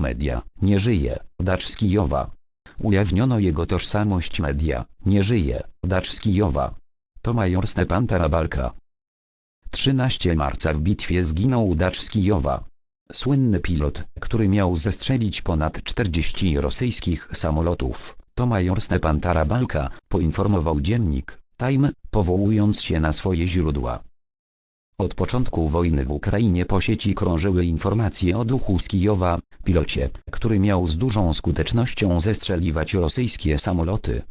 Media, nie żyje, Dacz z Kijowa. Ujawniono jego tożsamość media, nie żyje, Dacz z Kijowa. To major Stepan Tarabalka. 13 marca w bitwie zginął Dacz z Kijowa. Słynny pilot, który miał zestrzelić ponad 40 rosyjskich samolotów, to major Stepan Tarabalka, poinformował dziennik Time, powołując się na swoje źródła. Od początku wojny w Ukrainie po sieci krążyły informacje o duchu z Kijowa, pilocie, który miał z dużą skutecznością zestrzeliwać rosyjskie samoloty.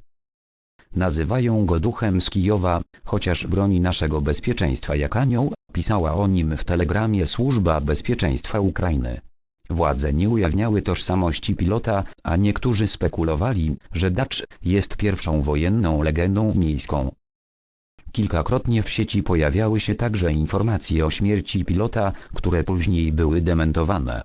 Nazywają go duchem z Kijowa, chociaż broni naszego bezpieczeństwa jak anioł, pisała o nim w telegramie Służba Bezpieczeństwa Ukrainy. Władze nie ujawniały tożsamości pilota, a niektórzy spekulowali, że Dacz jest pierwszą wojenną legendą miejską. Kilkakrotnie w sieci pojawiały się także informacje o śmierci pilota, które później były dementowane.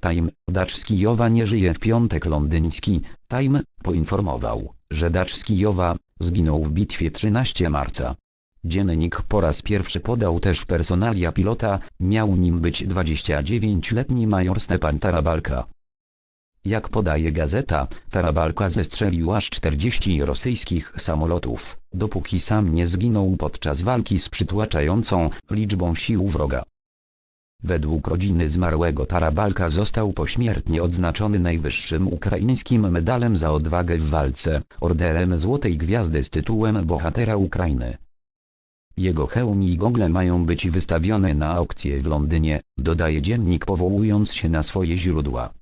Time, Dacz z Kijowa nie żyje w piątek londyński, Time, poinformował, że Dacz z Kijowa, zginął w bitwie 13 marca. Dziennik po raz pierwszy podał też personalia pilota, miał nim być 29-letni major Stepan Tarabalka. Jak podaje gazeta, Tarabalka zestrzelił aż 40 rosyjskich samolotów, dopóki sam nie zginął podczas walki z przytłaczającą liczbą sił wroga. Według rodziny zmarłego Tarabalka został pośmiertnie odznaczony najwyższym ukraińskim medalem za odwagę w walce, orderem Złotej Gwiazdy z tytułem Bohatera Ukrainy. Jego hełm i gogle mają być wystawione na aukcję w Londynie, dodaje dziennik powołując się na swoje źródła.